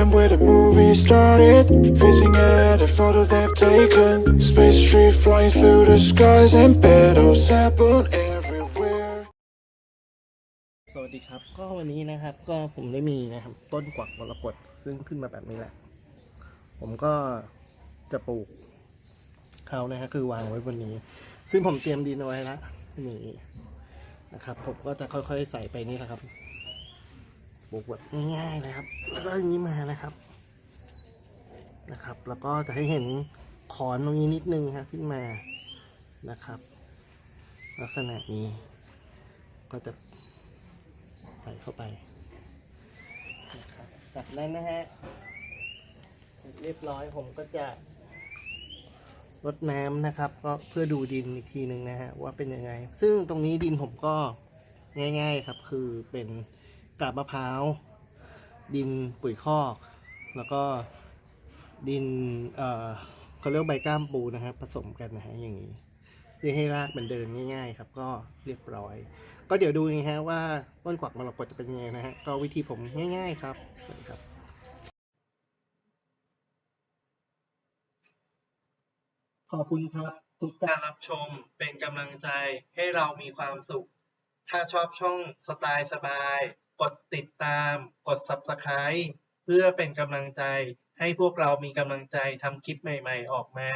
time where the movie started. Facing at a photo they've taken. Space tree flying through the skies and battles happen everywhere. สวัสดีครับ ก็วันนี้นะครับ ก็ผมได้มีนะครับ ต้นกวักมรกตซึ่งขึ้นมาแบบนี้แหละ ผมก็จะปลูกเขานะฮะคือวางไว้บนนี้ ซึ่งผมเตรียมดินเอาไว้ล้วนี่นะครับ ผมก็จะค่อยๆใส่ไปนี่แหละครับ ปลูกแบบง่ายๆนะครับ แล้วก็อย่างนี้มานะครับ นะครับ แล้วก็จะให้เห็นขอนตรงนี้นิดนึงครับขึ้นมานะครับ ลักษณะนี้ ก็จะใส่เข้าไปจับจากนั้นนะฮะเรียบร้อยผมก็จะรดน้ำนะครับ ก็เพื่อดูดินอีกทีหนึ่งนะฮะว่าเป็นยังไง ซึ่งตรงนี้ดินผมก็ง่าย ๆครับ คือเป็น กาบมะพร้าว ดินปุ๋ยคอก แล้วก็ดินเอ่อเขาเรียกใบก้ามปูนะครับ ผสมกันนะฮะอย่างนี้เพื่อให้รากมันเดินง่าย ๆ ครับ ก็เรียบร้อย ก็เดี๋ยวดูนะฮะว่าต้นกวักมรกตจะเป็นยังไงนะฮะก็วิธีผมง่าย ๆ ครับสวัสดีครับขอบคุณครับ ทุกการรับชมเป็นกำลังใจให้เรามีความสุข ถ้าชอบช่องสไตล์สบาย กดติดตาม กด Subscribe เพื่อเป็นกำลังใจให้พวกเรามีกำลังใจทำคลิปใหม่ ๆ ออกมา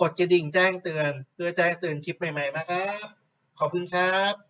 กดกระดิ่งแจ้งเตือน เพื่อแจ้งเตือนคลิปใหม่ๆนะครับ ขอบคุณครับ